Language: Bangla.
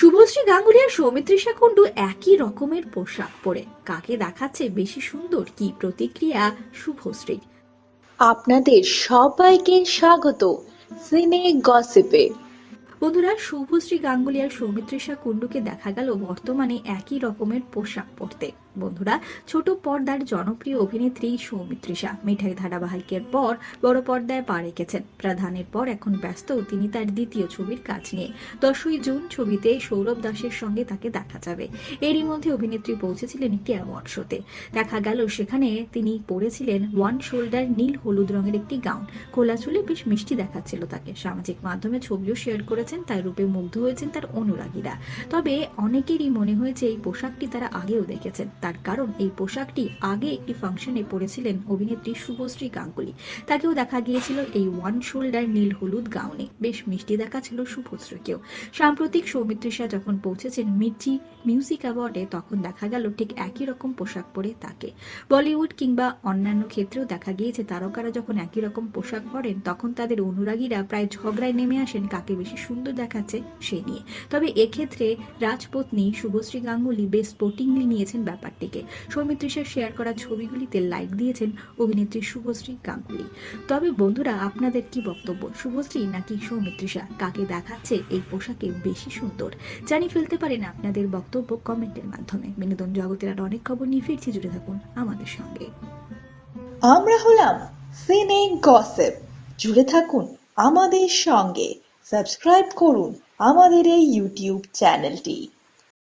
শুভশ্রী গাঙ্গুলি আর সৌমিত্রিষা কুণ্ডু একই রকমের পোশাক পরে। কাকে দেখাচ্ছে বেশি সুন্দর কি প্রতিক্রিয়া শুভশ্রীর? আপনাদের সবাইকে স্বাগত সিনে গসিপে। বন্ধুরা শুভশ্রী গাঙ্গুলি আর সৌমিত্রিষা কুণ্ডুকে দেখা গেল বর্তমানে একই রকমের পোশাক পরতে। বন্ধুরা, ছোট পর্দার জনপ্রিয় অভিনেত্রী সৌমিত্রিষা মিঠাই ধারাবাহিকের পর বড় পর্দায় পা রেখেছেন। প্রধানের পর এখন ব্যস্ত, তিনি তার দ্বিতীয় ছবির কাজ নিয়ে। দশই জুন ছবিতে সৌরভ দাসের সঙ্গে তাকে দেখা যাবে। এরই মধ্যে অভিনেত্রী পৌঁছেছিলেন একটি অ্যাওয়ার্ড শোতে। দেখা গেল সেখানে তিনি পরেছিলেন ওয়ান শোল্ডার নীল হলুদ রঙের একটি গাউন। খোলা চুলে বেশ মিষ্টি দেখাচ্ছিল তাকে। সামাজিক মাধ্যমে ছবিও শেয়ার করেছেন তার রূপে মুগ্ধ হয়েছেন তার অনুরাগীরা। তবে অনেকেরই মনে হয়েছে এই পোশাকটি তারা আগেও দেখেছেন। তার কারণ এই পোশাকটি আগে একটি ফাংশনে পরেছিলেন অভিনেত্রী শুভশ্রী গাঙ্গুলি। তাকেও দেখা গিয়েছিল এই ওয়ান শোল্ডার নীল হলুদ গাউনে। বেশ মিষ্টি দেখা দেখাচ্ছিল শুভশ্রীকেও। সাম্প্রতিক সৌমিত্রিষা যখন পৌঁছেছেন মির্চি মিউজিক অ্যাওয়ার্ডে, তখন দেখা গেল ঠিক একই রকম পোশাক পরে তাকে। বলিউড কিংবা অন্যান্য ক্ষেত্রেও দেখা গিয়েছে তারকারা যখন একই রকম পোশাক পরেন, তখন তাদের অনুরাগীরা প্রায় ঝগড়ায় নেমে আসেন কাকে বেশি সুন্দর দেখাচ্ছে সে নিয়ে। তবে এক্ষেত্রে রাজপত্নী শুভশ্রী গাঙ্গুলি বেশ স্পোর্টিংলি নিয়েছেন ব্যাপারটিকে সৌমিত্রিষার শেয়ার করা ছবিগুলিতে লাইক দিয়েছেন অভিনেত্রী শুভশ্রী গাঙ্গুলি। তবে বন্ধুরা, আপনাদের কি বক্তব্য? শুভশ্রী নাকি সৌমিত্রিষা কাকে দেখাচ্ছে? এই পোশাকে বেশি সুন্দর? জানিয়ে ফেলতে পারেন আপনাদের বক্তব্য কমেন্টের মাধ্যমে। বিনোদন জগতের আর অনেক খবর নিয়ে ফিরছি, জুড়ে থাকুন আমাদের সঙ্গে। আমরা হলাম সিনে গসেপ জুড়ে থাকুন আমাদের সঙ্গে। সাবস্ক্রাইব করুন আমাদের এই ইউটিউব চ্যানেলটি